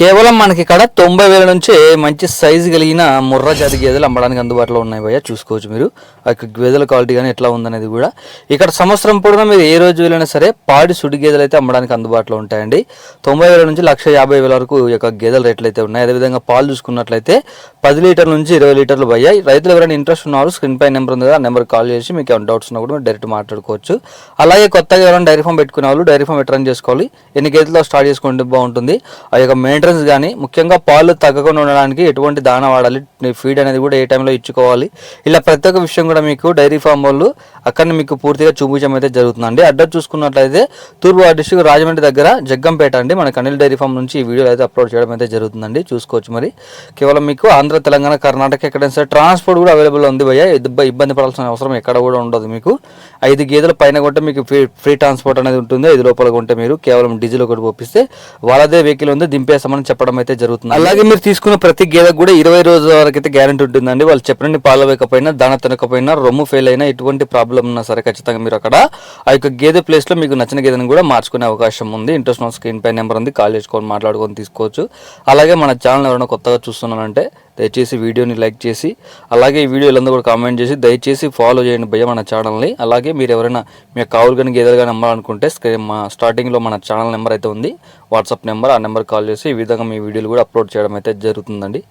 కేవలం మనకి ఇక్కడ తొంభై వేల నుంచి మంచి సైజు కలిగిన ముర్రా జాతి గేదెలు అమ్మడానికి అందుబాటులో ఉన్నాయి భయ్య. చూసుకోవచ్చు మీరు. ఆ యొక్క గేదెల క్వాలిటీ కానీ ఎట్లా ఉందనేది కూడా. ఇక్కడ సంవత్సరం పొడవునా మీరు ఏ రోజు వెళ్ళినా సరే పాడి సుడి గేదెలు అయితే అమ్మడానికి అందుబాటులో ఉంటాయండి. తొంభై వేల నుంచి లక్ష యాభై వేల వరకు ఈ యొక్క గేదెల రేట్లు అయితే ఉన్నాయి. అదేవిధంగా పాలు చూసుకున్నట్లయితే పది లీటర్ల నుంచి ఇరవై లీటర్లు భయ్య. రైతులు ఎవరైనా ఇంట్రెస్ట్ ఉన్నారు స్క్రీన్ పై నెంబర్ ఉంది కదా ఆ నెంబర్ కాల్ చేసి మీకు ఏమైనా డౌట్స్ ఉన్నా కూడా డైరెక్ట్ మాట్లాడుకోవచ్చు. అలాగే కొత్తగా ఎవరైనా డైరీ ఫామ్ పెట్టుకునే వాళ్ళు డైరీ ఫామ్ రిటర్న్ చేసుకోవాలి ఎన్ని గేదెలతో స్టార్ట్ చేసుకుంటే బాగుంటుంది. ఆ యొక్క మెయింటెనెన్స్ కానీ ముఖ్యంగా పాలు తగ్గకుండా ఉండడానికి ఎటువంటి దాన వాడాలి ఫీడ్ అనేది కూడా ఏ టైంలో ఇచ్చుకోవాలి. ఇలా ప్రతి ఒక్క విషయం కూడా మీకు డైరీ ఫామ్ వాళ్ళు అక్కడ మీకు పూర్తిగా చూపించడం అయితే జరుగుతుందండి. అడ్రస్ చూసుకున్నట్లయితే తూర్పు డిస్ట్రిక్ట్ రాజమండ్రి దగ్గర జగ్గంపేట అండి. మన కనిల్ డైరీ ఫామ్ నుంచి ఈ వీడియో అయితే అప్లోడ్ చేయడం అయితే జరుగుతుందండి. చూసుకోవచ్చు మరి. కేవలం మీకు ఆంధ్ర తెలంగాణ కర్ణాటక ఎక్కడైనా సరే ట్రాన్స్పోర్ట్ కూడా అవైలబుల్ ఉంది భయ్య. ఇబ్బంది పడాల్సిన అవసరం ఎక్కడ కూడా ఉండదు మీకు. ఐదు గేదెల పైన కొంటే మీకు ఫ్రీ ఫ్రీ ట్రాన్స్పోర్ట్ అనేది ఉంటుంది. ఐదు లోపల కొంటే మీరు కేవలం డీజిల్ ఒకటి పంపిస్తే వాళ్ళదే వెహికల్ ఉంది. దింపేస్తామని చెప్పడం అయితే జరుగుతుంది అలాగే మీరు తీసుకున్న ప్రతి గేదెకు కూడా ఇరవై రోజుల వరకు అయితే గ్యారంటీ ఉంటుందండి. వాళ్ళు చెప్పండి పాలవేయకపోయినా దాన తినకపోయినా రొమ్ము ఫెయిల్ అయినా ఎటువంటి ప్రాబ్లం ఉన్నా సరే ఖచ్చితంగా మీరు అక్కడ ఆ యొక్క గేదె ప్లేస్లో మీకు నచ్చిన గేదెని కూడా మార్చుకునే అవకాశం ఉంది. ఇంట్రెస్ట్ స్క్రీన్ పై నెంబర్ ఉంది. కాల్ చేసుకొని మాట్లాడుకొని తీసుకోవచ్చు. అలాగే మన ఛానల్ ఎవరైనా కొత్తగా చూస్తున్నానంటే దయచేసి వీడియోని లైక్ చేసి అలాగే ఈ వీడియోలందరూ కూడా కామెంట్ చేసి దయచేసి ఫాలో చేయండి భయ మన ఛానల్ని అలాగే మీరు ఎవరైనా మీ కావులు కానీ గేదెలు కానీ అమ్మాలనుకుంటే స్క్రీన్ మా స్టార్టింగ్లో మన ఛానల్ నెంబర్ అయితే ఉంది. వాట్సాప్ నెంబర్ ఆ నెంబర్ కాల్ చేసి ఈ విధంగా మీ వీడియోలు కూడా అప్లోడ్ చేయడం అయితే జరుగుతుందండి.